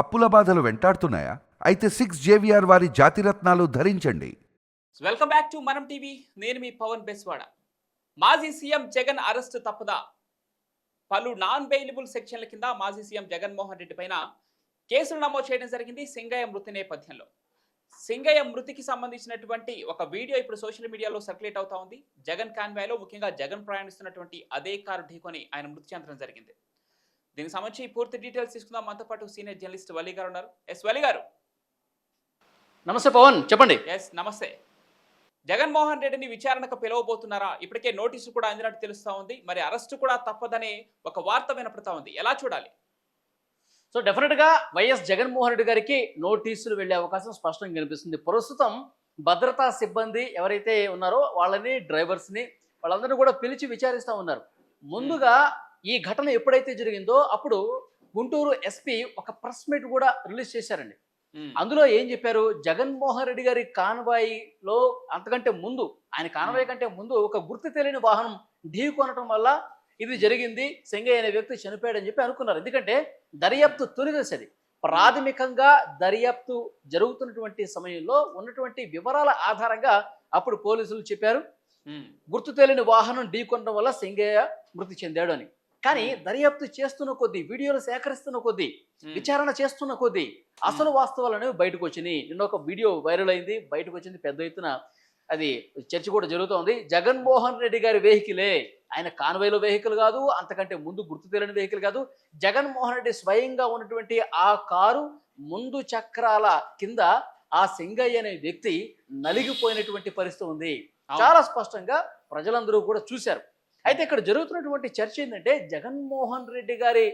అప్పుల బాధలు వెంటాడుతున్నాయా? అయితే సిక్స్ జేవిఆర్ వారి జాతిరత్నాలు ధరించండి. Welcome back to Manam TV నేను మీ పవన్ బెస్వాడ. మాజీ సీఎం జగన్ అరెస్ట్ తప్పదా? పలు నాన్ బెయిలబుల్ సెక్షన్ల కింద మాజీ సీఎం జగన్మోహన్ రెడ్డి పైన కేసులు నమోదు చేయడం జరిగింది సింగయ్య మృతి నేపథ్యంలో. సింగయ్య మృతికి సంబంధించినటువంటి ఒక వీడియో ఇప్పుడు సోషల్ మీడియాలో సర్క్యులేట్ అవుతా ఉంది. జగన్ కాన్వాయ్లో ముఖ్యంగా జగన్ ప్రయాణిస్తున్నటువంటి అదే కారు ఢీకొని ఆయన మృతి చెందడం జరిగింది. దీనికి సంబంధించి పూర్తి డీటెయిల్స్ తీసుకుందాం. మనతో పాటు సీనియర్ జర్నలిస్ట్ వలి గారు ఉన్నారు. ఎస్ వలి గారు. నమస్తే పవన్ చెప్పండి. ఎస్ నమస్తే. జగన్మోహన్ రెడ్డిని విచారణకు పిలవబోతున్నారా? ఇప్పటికే నోటీసు కూడా అందినట్టు తెలుస్తా ఉంది. మరి అరెస్టు కూడా తప్పదనే ఒక వార్త వినపడతా ఉంది. ఎలా చూడాలి? సో డెఫినెట్గా వైఎస్ జగన్మోహన్ రెడ్డి గారికి నోటీసులు వెళ్ళే అవకాశం స్పష్టంగా కనిపిస్తుంది. ప్రస్తుతం భద్రతా సిబ్బంది ఎవరైతే ఉన్నారో వాళ్ళని డ్రైవర్స్ని వాళ్ళందరినీ కూడా పిలిచి విచారిస్తూ ఉన్నారు. ముందుగా ఈ ఘటన ఎప్పుడైతే జరిగిందో అప్పుడు గుంటూరు ఎస్పీ ఒక ప్రెస్ మీట్ కూడా రిలీజ్ చేశారండి. అందులో ఏం చెప్పారు? జగన్మోహన్ రెడ్డి గారి కాన్వాయ్లో అంతకంటే ముందు ఆయన కాన్వాయ్ కంటే ముందు ఒక గుర్తు తెలియని వాహనం ఢీ కొనటం వల్ల ఇది జరిగింది సెంగయ్య అనే వ్యక్తి చనిపోయాడని చెప్పి అనుకున్నారు. ఎందుకంటే దర్యాప్తు తొలిదశది. ప్రాథమికంగా దర్యాప్తు జరుగుతున్నటువంటి సమయంలో ఉన్నటువంటి వివరాల ఆధారంగా అప్పుడు పోలీసులు చెప్పారు. గుర్తు తెలియని వాహనం ఢీకొనడం వల్ల సింగయ్య మృతి చెందాడు అని. కానీ దర్యాప్తు చేస్తున్న కొద్దీ వీడియోలు సేకరిస్తున్న కొద్దీ విచారణ చేస్తున్న కొద్దీ అసలు వాస్తవాలు అనేవి బయటకు వచ్చినాయి. నిన్న ఒక వీడియో వైరల్ అయింది బయటకు వచ్చింది పెద్ద ఎత్తున అది చర్చ కూడా జరుగుతోంది. జగన్మోహన్ రెడ్డి గారి వెహికలే ఆయన కాన్వేలో వెహికల్ కాదు అంతకంటే ముందు గుర్తు తెలియని వెహికల్ కాదు. జగన్మోహన్ రెడ్డి స్వయంగా ఉన్నటువంటి ఆ కారు ముందు చక్రాల కింద ఆ సింగయ్య అనే వ్యక్తి నలిగిపోయినటువంటి పరిస్థితి ఉంది. చాలా స్పష్టంగా ప్రజలందరూ కూడా చూశారు. అయితే ఇక్కడ జరుగుతున్నటువంటి చర్చ ఏంటంటే జగన్మోహన్ రెడ్డి గారి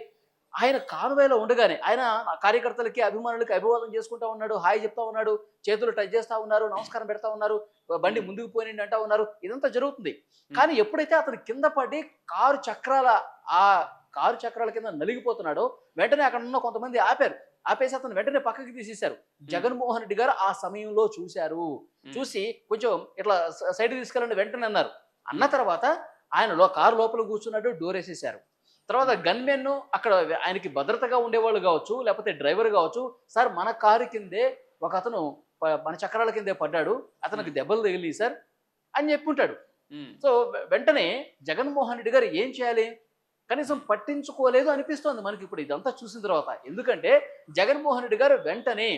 ఆయన కాన్వేలో ఉండగానే ఆయన కార్యకర్తలకి అభిమానులకి అభివాదం చేసుకుంటా ఉన్నాడు హాయ్ చెప్తా ఉన్నాడు చేతులు టచ్ చేస్తా ఉన్నారు నమస్కారం పెడతా ఉన్నారు బండి ముందుకు పోయినండి అంటా ఉన్నారు ఇదంతా జరుగుతుంది. కానీ ఎప్పుడైతే అతను కింద పడి కారు చక్రాల ఆ కారు చక్రాల కింద నలిగిపోతున్నాడో వెంటనే అక్కడ ఉన్న కొంతమంది ఆపారు. ఆపేసి అతను వెంటనే పక్కకి తీసేశారు. జగన్మోహన్ రెడ్డి గారు ఆ సమయంలో చూశారు. చూసి కొంచెం ఇట్లా సైడ్ తీసుకెళ్ళండి వెంటనే అన్నారు. అన్న తర్వాత ఆయన లో కారు లోపల కూర్చున్నాడు డోర్ వేసేసారు తర్వాత గన్మెన్ అక్కడ ఆయనకి భద్రతగా ఉండేవాళ్ళు కావచ్చు లేకపోతే డ్రైవర్ కావచ్చు సార్ మన కారు కిందే ఒక అతను మన చక్రాల కిందే పడ్డాడు అతనికి దెబ్బలు తగిలి సార్ అని చెప్పుంటాడు ఉమ్, సో వె- వెంటనే జగన్మోహన్ రెడ్డి గారు ఏం చేయాలి? కనీసం పట్టించుకోలేదు అనిపిస్తోంది మనకి ఇప్పుడు ఇదంతా చూసిన తర్వాత. ఎందుకంటే జగన్మోహన్ రెడ్డి గారు వెంటనే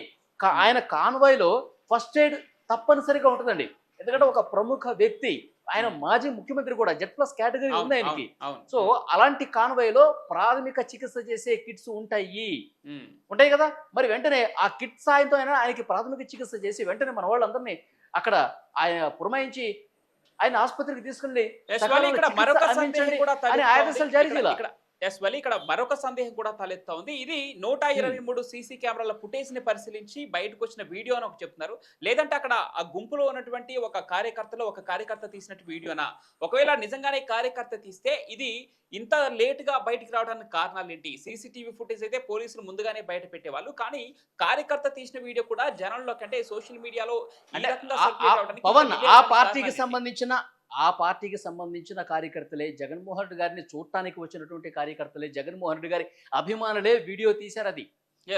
ఆయన కాన్వాయ్లో ఫస్ట్ ఎయిడ్ తప్పనిసరిగా ఉంటుందండి. ఎందుకంటే ఒక ప్రముఖ వ్యక్తి ఆయన మాజీ ముఖ్యమంత్రి కూడా జెడ్ ప్లస్ కేటగిరీ ఉంది ఆయనకి. సో అలాంటి కాన్వాయ్లో ప్రాథమిక చికిత్స చేసే కిట్స్ ఉంటాయి ఉంటాయి కదా మరి వెంటనే ఆ కిట్ సాయంతో అయినా ఆయనకి ప్రాథమిక చికిత్స చేసి వెంటనే మన వాళ్ళందరినీ అక్కడ ఆయన పురమాయించి ఆయన ఆసుపత్రికి తీసుకెళ్ళి తలెత్తా ఆదేశాలు. జారీ చేయాలి. ఎస్ వలి ఇక్కడ మరొక సందేహం కూడా తలెత్తా ఉంది. ఇది నూట ఇరవై మూడు సీసీ కెమెరాల ఫుటేజ్ని పరిశీలించి బయటకు వచ్చిన వీడియో అని ఒక చెప్తున్నారు. లేదంటే అక్కడ ఆ గుంపులో ఉన్నటువంటి ఒక కార్యకర్తలో ఒక కార్యకర్త తీసినట్టు వీడియోనా? ఒకవేళ నిజంగానే కార్యకర్త తీస్తే ఇది ఇంత లేట్గా బయటికి రావడానికి కారణాలు ఏంటి? సీసీటీవీ ఫుటేజ్ అయితే పోలీసులు ముందుగానే బయట పెట్టేవాళ్ళు. కానీ కార్యకర్త తీసిన వీడియో కూడా జనంలో కంటే సోషల్ మీడియాలో అంటే పవన్ ఆ పార్టీకి? సంబంధించిన ఆ పార్టీకి సంబంధించిన కార్యకర్తలే జగన్మోహన్ రెడ్డి గారిని చూడటానికి వచ్చినటువంటి కార్యకర్తలే జగన్మోహన్ రెడ్డి గారి అభిమానులే వీడియో తీశారు అది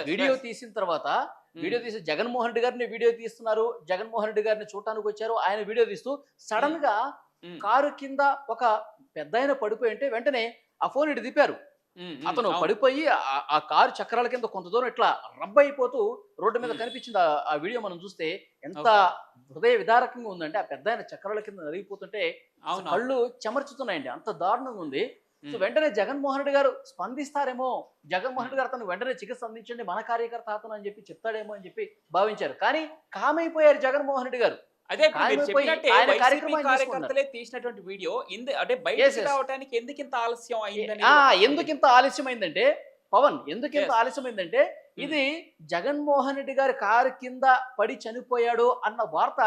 వీడియో. తీసిన తర్వాత Hmm. వీడియో తీసి జగన్మోహన్ రెడ్డి గారిని వీడియో తీస్తున్నారు జగన్మోహన్ రెడ్డి గారిని చూడటానికి వచ్చారు ఆయన వీడియో తీస్తూ సడన్గా ఉమ్, కారు కింద ఒక పెద్ద ఆయన పడిపోయి ఉంటే వెంటనే ఆ ఫోన్ ఇటు దిపారు అతను. పడిపోయి ఆ- కారు చక్రాల కింద కొంత దూరం ఇట్లా రబ్బ అయిపోతూ రోడ్డు మీద. కనిపించింది ఆ- వీడియో మనం చూస్తే ఎంత హృదయ విదారకంగా ఉందంటే ఆ పెద్ద చక్రాల కింద నలిగిపోతుంటే కళ్ళు చెమర్చుతున్నాయండి అంత దారుణంగా ఉంది సో. వెంటనే జగన్మోహన్ రెడ్డి గారు స్పందిస్తారేమో జగన్మోహన్ రెడ్డి గారు అతను వెంటనే చికిత్స అందించండి మన కార్యకర్త అతను అని చెప్పి చెప్తాడేమో అని చెప్పి భావించారు కానీ కామైపోయారు జగన్మోహన్ రెడ్డి గారు అదే మీరు చెప్పినట్టే వైసీపీ కార్యకర్తలే తీసినటువంటి వీడియో ఇంద అంటే బయటకి. రావడానికి ఎందుకు ఇంత ఆలస్యం అయిందని ఆ ఎందుకు ఇంత ఆలస్యమైందంటే పవన్ ఎందుకు ఇంత Yes. ఆలస్యమైందంటే ఇది జగన్మోహన్ రెడ్డి గారి కారు కింద పడి చనిపోయాడు అన్న వార్త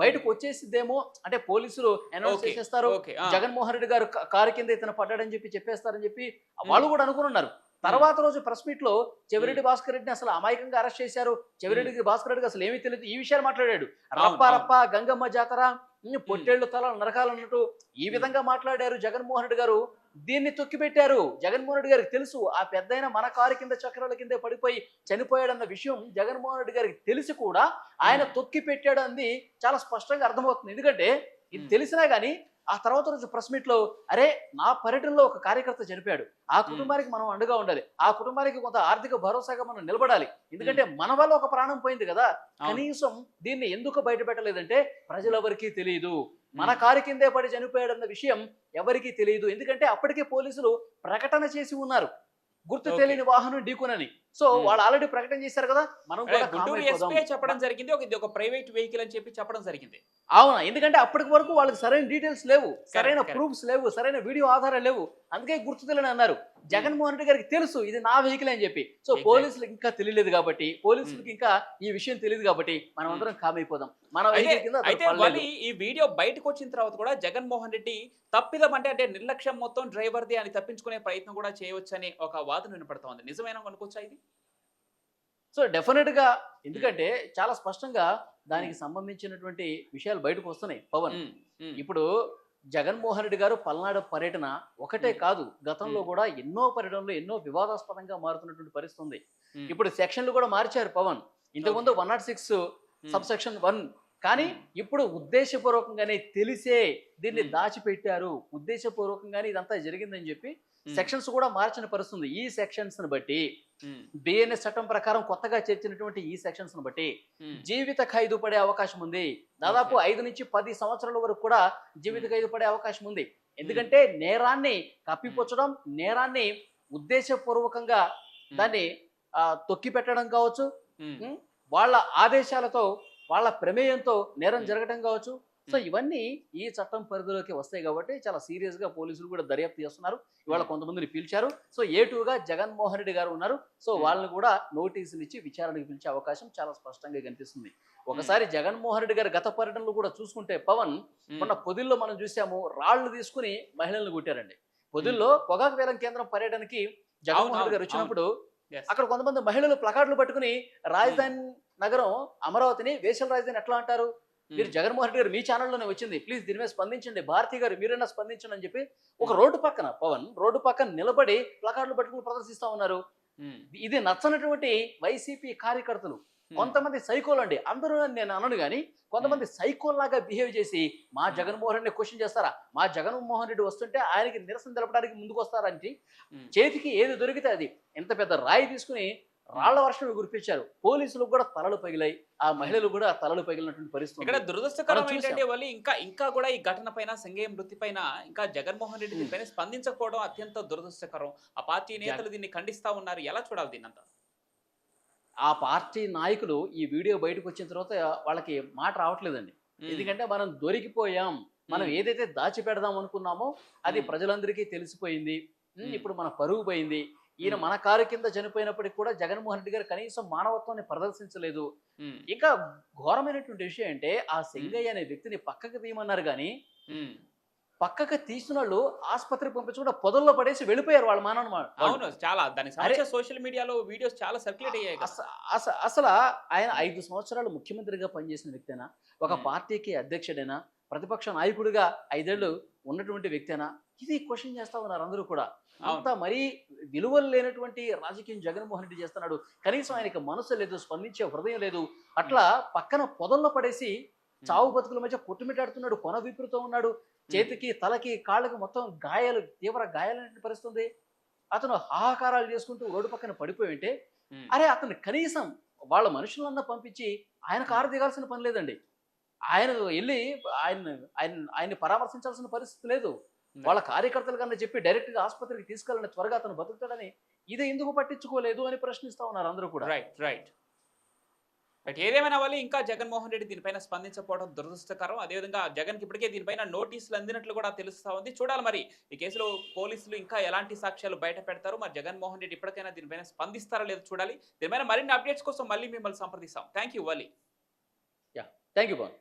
బయటకు వచ్చేసిద్దేమో అంటే పోలీసులు అనౌన్స్ చేసేస్తారు. జగన్మోహన్ రెడ్డి గారు కారు కింద ఇతను పడ్డాడని చెప్పి చెప్పేస్తారని చెప్పి వాళ్ళు కూడా అనుకున్నారు తర్వాత రోజు ప్రెస్ మీట్లో చెవిరెడ్డి భాస్కర్ రెడ్డిని అసలు అమాయకంగా అరెస్ట్ చేశారు. చెవిరెడ్డి భాస్కర్ రెడ్డికి అసలు ఏమీ తెలియదు. ఈ విషయాలు మాట్లాడాడు. రప్ప అవును. రప్ప గంగమ్మ జాతర ఉమ్, పొట్టేళ్ళు తల నరకాలన్నట్టు ఈ విధంగా మాట్లాడారు జగన్మోహన్ రెడ్డి గారు. దీన్ని తొక్కిపెట్టారు. జగన్మోహన్ రెడ్డి గారికి తెలుసు ఆ పెద్దయిన మన కారు కింద చక్రాల కింద పడిపోయి చనిపోయాడన్న విషయం జగన్మోహన్ రెడ్డి గారికి తెలిసి కూడా ఆయన తొక్కి పెట్టాడు అంది చాలా స్పష్టంగా అర్థమవుతుంది. ఎందుకంటే ఇది. తెలిసినా గానీ ఆ తర్వాత రోజు ప్రెస్ మీట్లో అరే నా పర్యటనలో ఒక కార్యకర్త చనిపోయాడు ఆ కుటుంబానికి మనం అండగా ఉండాలి. ఆ కుటుంబానికి కొంత ఆర్థిక భరోసాగా మనం నిలబడాలి. ఎందుకంటే మన వల్ల ఒక ప్రాణం పోయింది కదా. కనీసం దీన్ని ఎందుకు బయట పెట్టలేదంటే ప్రజలెవరికీ తెలియదు మన కారు కిందే పడి చనిపోయాడన్న విషయం ఎవరికీ తెలియదు ఎందుకంటే అప్పటికే పోలీసులు ప్రకటన చేసి ఉన్నారు. గుర్తు. తెలియని వాహనం ఢీకొనని. సో. వాళ్ళు ఆల్రెడీ ప్రకటన చేశారు కదా మనం కూడా చెప్పడం జరిగింది ఒక ఇది ఒక ప్రైవేట్ వెహికల్ అని చెప్పి చెప్పడం జరిగింది. అవునా? ఎందుకంటే అప్పటికి వరకు వాళ్ళకి సరైన డీటెయిల్స్ లేవు సరైన. ప్రూఫ్స్ లేవు సరైన వీడియో ఆధారాలు లేవు. అందుకే గుర్తు తెలియని అన్నారు జగన్మోహన్ రెడ్డి గారికి తెలుసు ఇది నా వెహికల్ అని చెప్పి. సో. పోలీసులకు ఇంకా తెలియలేదు కాబట్టి పోలీసులకు ఇంకా ఈ విషయం తెలియదు కాబట్టి మనం అందరం కామ్ అయిపోదాం. మన అయితే. మళ్ళీ ఈ వీడియో బయటకు వచ్చిన తర్వాత కూడా జగన్మోహన్ రెడ్డి తప్పిదం అంటే అంటే నిర్లక్ష్యం మొత్తం డ్రైవర్ది అని తప్పించుకునే ప్రయత్నం కూడా చేయవచ్చని ఒక వాదన వినపడుతోంది నిజమైన అనుకోవచ్చా ఇది? సో డెఫినెట్గా ఎందుకంటే చాలా స్పష్టంగా దానికి సంబంధించినటువంటి విషయాలు బయటకు వస్తున్నాయి పవన్. ఇప్పుడు జగన్మోహన్ రెడ్డి గారు పల్నాడు పర్యటన ఒకటే. కాదు గతంలో. కూడా ఎన్నో పర్యటనలు ఎన్నో వివాదాస్పదంగా మారుతున్నటువంటి పరిస్థితి ఉంది. ఇప్పుడు సెక్షన్లు కూడా మార్చారు పవన్. ఇంతకుముందు one not six sub section one. కానీ ఇప్పుడు ఉద్దేశపూర్వకంగానే తెలిసే దీన్ని. దాచిపెట్టారు. ఉద్దేశపూర్వకంగానే ఇదంతా జరిగిందని చెప్పి సెక్షన్స్ కూడా మార్చిన పరిస్థితుంది ఈ సెక్షన్స్ని బట్టి బిఎన్ఎస్ చట్టం ప్రకారం కొత్తగా చేర్చినటువంటి ఈ సెక్షన్స్ని బట్టి జీవిత ఖైదు పడే అవకాశం ఉంది. దాదాపు ఐదు నుంచి పది సంవత్సరాల వరకు కూడా జీవిత. ఖైదు పడే అవకాశం ఉంది. ఎందుకంటే నేరాన్ని కప్పిపుచ్చడం నేరాన్ని ఉద్దేశపూర్వకంగా దాన్ని తొక్కి పెట్టడం కావచ్చు వాళ్ళ ఆదేశాలతో వాళ్ళ ప్రమేయంతో నేరం. జరగడం కావచ్చు సో. ఇవన్నీ ఈ చట్టం పరిధిలోకి వస్తాయి కాబట్టి చాలా సీరియస్గా పోలీసులు కూడా దర్యాప్తు చేస్తున్నారు. ఇవాళ. కొంతమందిని పిలిచారు. సో ఏ గా జగన్మోహన్ రెడ్డి గారు ఉన్నారు. సో. వాళ్ళని కూడా నోటీసులు ఇచ్చి విచారణకు పిలిచే అవకాశం చాలా స్పష్టంగా కనిపిస్తుంది. ఒకసారి జగన్మోహన్ రెడ్డి గారి గత పర్యటనలు కూడా చూసుకుంటే పవన్ మొన్న పొదిల్లో మనం చూసాము రాళ్ళు తీసుకుని మహిళలను కొట్టారండి. పొదిల్లో పొగాకు వేలం కేంద్రం పర్యటనకి జగన్మోహన్ రెడ్డి గారు వచ్చినప్పుడు. అక్కడ కొంతమంది మహిళలు ప్లకార్డులు పట్టుకుని రాజధాని నగరం అమరావతిని వేసల రాజధాని ఎట్లా అంటారు? మీరు జగన్మోహన్ రెడ్డి గారు మీ ఛానల్లోనే వచ్చింది. ప్లీజ్ దీని మీద స్పందించండి. భారతి గారు మీరైనా స్పందించండి అని చెప్పి ఒక రోడ్డు పక్కన పవన్ రోడ్డు పక్కన నిలబడి ప్లకార్డులు పట్టుకుని ప్రదర్శిస్తా ఉన్నారు. ఇది నచ్చనటువంటి వైసీపీ కార్యకర్తలు. కొంతమంది సైకోలు అండి. అందరూ నేను అనను కానీ కొంతమంది సైకోల్ లాగా బిహేవ్ చేసి మా జగన్మోహన్ రెడ్డిని క్వశ్చన్ చేస్తారా? మా జగన్మోహన్ రెడ్డి వస్తుంటే ఆయనకి నిరసన తెలపడానికి ముందుకు వస్తారంటే చేతికి ఏది దొరికితే అది. ఎంత పెద్ద రాయి తీసుకుని రాళ్ళ వర్షం కురిపించారు. పోలీసులకు కూడా తలలు పగిలాయి. ఆ మహిళలు కూడా తలలు పగిలినటువంటి పరిస్థితి ఇక్కడ. దురదృష్టకరం ఏంటంటే వాళ్ళు ఇంకా ఇంకా కూడా ఈ ఘటన పైన సంగేయం మృతి పైన ఇంకా జగన్మోహన్ రెడ్డి దీనిపైన స్పందించకపోవడం అత్యంత దురదృష్టకరం. ఆ పార్టీ నేతలు దీన్ని ఖండిస్తా ఉన్నారు. ఎలా చూడాలి దీన్నంతా? ఆ పార్టీ నాయకులు ఈ వీడియో బయటకు వచ్చిన తర్వాత వాళ్ళకి మాట రావట్లేదండి. ఎందుకంటే మనం దొరికిపోయాం. మనం ఏదైతే దాచి పెడదాం అనుకున్నామో అది. ప్రజలందరికీ తెలిసిపోయింది. ఇప్పుడు మన పరువు పోయింది. ఈయన. మన కారు కింద చనిపోయినప్పటికీ కూడా జగన్మోహన్ రెడ్డి గారు కనీసం మానవత్వాన్ని ప్రదర్శించలేదు. ఇంకా ఘోరమైనటువంటి విషయం అంటే ఆ సింగయ్య అనే వ్యక్తిని పక్కకు తీయమన్నారు కానీ. పక్కకు తీసిన వాళ్ళు ఆసుపత్రికి పంపించకుండా పొదల్లో పడేసి వెళ్ళిపోయారు వాళ్ళ మానవ అవును చాలా సంబంధించిన సోషల్ మీడియాలో వీడియోస్ చాలా సర్క్యులేట్ అయ్యాయి అసలు ఆయన ఐదు సంవత్సరాలు ముఖ్యమంత్రిగా పనిచేసిన వ్యక్తేనా? ఒక. పార్టీకి అధ్యక్షుడైనా? ప్రతిపక్ష నాయకుడిగా ఐదేళ్ళు ఉన్నటువంటి వ్యక్తేనా? ఇది క్వశ్చన్ చేస్తా ఉన్నారు అందరూ కూడా. అంత మరీ విలువలు లేనటువంటి రాజకీయం జగన్మోహన్ రెడ్డి చేస్తున్నాడు. కనీసం ఆయనకి మనసు లేదు స్పందించే హృదయం లేదు. అట్లా పక్కన పొదల్లో పడేసి చావు బతుకుల మధ్య కొట్టుమిటాడుతున్నాడు కొన విపురుతో ఉన్నాడు. చేతికి తలకి కాళ్ళకి మొత్తం గాయాలు తీవ్ర గాయాలైన పరిస్థితుంది. అతను హాహాకారాలు చేసుకుంటూ రోడ్డు పక్కన పడిపోయి ఉంటే అరే అతను కనీసం వాళ్ళ మనుషులన్నా పంపించి ఆయన కారు దిగాల్సిన పని లేదండి. ఆయన వెళ్ళి ఆయన ఆయన ఆయన్ని పరామర్శించాల్సిన పరిస్థితి లేదు. వాళ్ళ కార్యకర్తలు కన్నా చెప్పి డైరెక్ట్గా ఆసుపత్రికి తీసుకెళ్ళండి త్వరగా అతను బతుకుతాడని ఇది ఎందుకు పట్టించుకోలేదు అని ప్రశ్నిస్తా ఉన్నారు అందరూ కూడా. రైట్ రైట్ బట్ ఏదేమైనా వాళ్ళు ఇంకా జగన్మోహన్ రెడ్డి దీనిపైన స్పందించకపోవడం దురదృష్టకరం. అదేవిధంగా జగన్కి ఇప్పటికే దీనిపైన నోటీసులు అందినట్లు కూడా తెలుస్తా ఉంది. చూడాలి మరి ఈ కేసులో పోలీసులు ఇంకా ఎలాంటి సాక్ష్యాలు బయట పెడతారు? మరి జగన్మోహన్ రెడ్డి ఇప్పటికైనా దీనిపైన స్పందిస్తారా లేదో చూడాలి. దీనిపైన మరిన్ని అప్డేట్స్ కోసం మళ్ళీ మిమ్మల్ని సంప్రదిస్తాం. Thank you Vali thank you ban